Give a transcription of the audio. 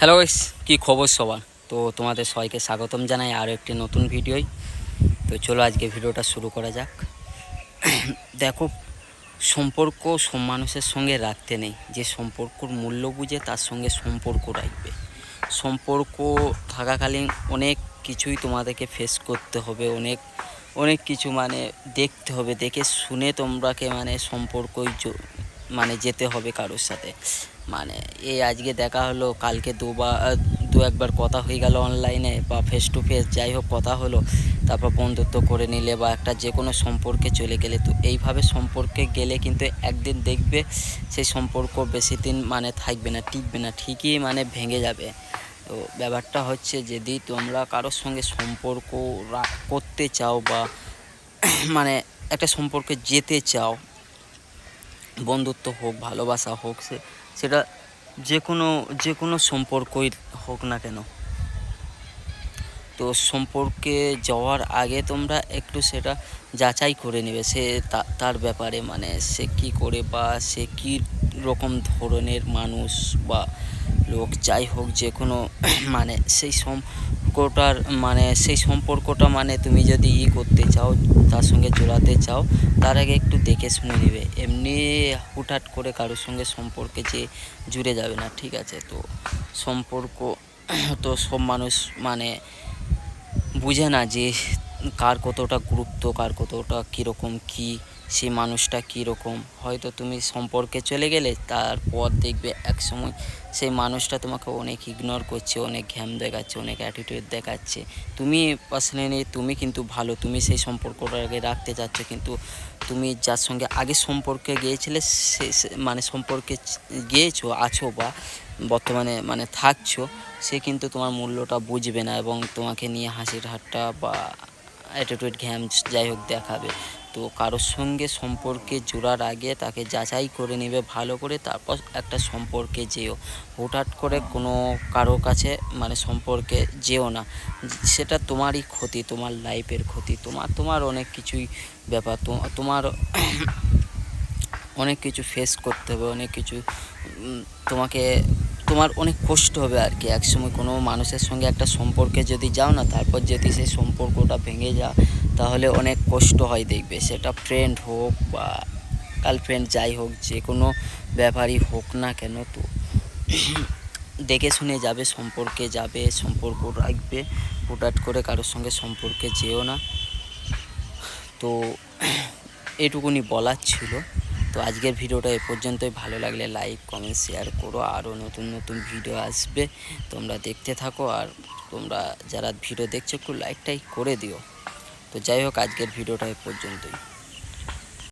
Hello guys কী খবর সবার? তো তোমাদের সবাইকে স্বাগতম জানাই আরও একটি নতুন ভিডিওই তো চলো আজকে ভিডিওটা শুরু করা যাক। দেখো, সম্পর্ক মানুষের সঙ্গে রাখতে নেই। যে সম্পর্কর মূল্য বুঝে তার সঙ্গে সম্পর্ক রাখবে। সম্পর্ক থাকাকালীন অনেক কিছুই তোমাদেরকে ফেস করতে হবে। অনেক অনেক কিছু মানে দেখতে হবে। দেখে শুনে তোমরাকে মানে সম্পর্কই মানে যেতে হবে কারোর সাথে। মানে এই আজকে দেখা হলো, কালকে দুবার দু একবার কথা হয়ে গেল অনলাইনে বা ফেস টু ফেস যাই হোক কথা হলো, তারপর বন্ধুত্ব করে নিলে বা একটা যে কোনো সম্পর্কে চলে গেলে, তো এইভাবে সম্পর্কে গেলে কিন্তু একদিন দেখবে সেই সম্পর্ক বেশি দিন মানে থাকবে না, টিকবে না, ঠিকই মানে ভেঙে যাবে। তো ব্যাপারটা হচ্ছে যদি তোমরা কারোর সঙ্গে সম্পর্ক করতে চাও বা মানে একটা সম্পর্কে যেতে চাও, বন্ধুত্ব হোক, ভালোবাসা হোক, সে সেটা যে কোনো যে কোনো সম্পর্কই হোক না কেন। তো সম্পর্কে যাওয়ার আগে তোমরা একটু সেটা যাচাই করে নেবে, সে তার ব্যাপারে। মানে সে কি করে বা সে কী রকম ধরনের মানুষ বা লোক, যাই হোক যে কোনো মানে সেই সম্পর্কটার মানে সেই সম্পর্কটা মানে তুমি যদি ই করতে চাও, তার সঙ্গে জোড়াতে চাও, তার আগে একটু দেখে শুনে নেবে। এমনি হুটহাট করে কারোর সঙ্গে সম্পর্কে যে জুড়ে যাবে না, ঠিক আছে? তো সম্পর্ক, তো সব মানুষ মানে বুঝে না যে কার কতটা গুরুত্ব, কার কতটা কীরকম কী সেই মানুষটা কীরকম? হয়তো তুমি সম্পর্কে চলে গেলে তারপর দেখবে এক সময় সেই মানুষটা তোমাকে অনেক ইগনোর করছে, অনেক ঘ্যাম দেখাচ্ছে, অনেক অ্যাটিটিউড দেখাচ্ছে। তুমি পার্সোনালি তুমি কিন্তু ভালো, তুমি সেই সম্পর্কটাকে রাখতে চাচ্ছ, কিন্তু তুমি যার সঙ্গে আগে সম্পর্কে গিয়েছিলে, সে মানে সম্পর্কে গিয়েছো, আছো বা বর্তমানে মানে থাকছো, সে কিন্তু তোমার মূল্যটা বুঝবে না এবং তোমাকে নিয়ে হাসির হাট্টা বা অ্যাটিটিউড ঘ্যাম যাই হোক দেখাবে। তো কারোর সঙ্গে সম্পর্কে জোড়ার আগে তাকে যাচাই করে নেবে, ভালো করে তারপর একটা সম্পর্কে যেও। হুটহাট করে কোনো কারও কাছে মানে সম্পর্কে যেও না। সেটা তোমারই ক্ষতি, তোমার লাইফের ক্ষতি, তোমার তোমার অনেক কিছুই ব্যাপার তোমার অনেক কিছু ফেস করতে হবে, অনেক কিছু তোমাকে, তোমার অনেক কষ্ট হবে আর কি। একসময় কোনো মানুষের সঙ্গে একটা সম্পর্কে যদি যাও না, তারপর যদি সেই সম্পর্কটা ভেঙে যা তাহলে অনেক কষ্ট হয় দেখবে। সেটা ফ্রেন্ড হোক বা গার্লফ্রেন্ড যাই হোক, যে কোনো ব্যাপারই হোক না কেন তো দেখে শুনে যাবে, সম্পর্কে যাবে, সম্পর্ক রাখবে, হুটহাট করে কারোর সঙ্গে সম্পর্কে যেও না। তো এটুকুনি বলার ছিল। তো আজকের ভিডিওটা এ পর্যন্তই। ভালো লাগলে লাইক কমেন্ট শেয়ার করো। আরও নতুন নতুন ভিডিও আসবে। তোমরা দেখতে থাকো আর তোমরা যারা ভিডিও দেখছ, একটু লাইকটাই করে দিও। তো যাই হোক আজকের ভিডিওটা এ পর্যন্তই।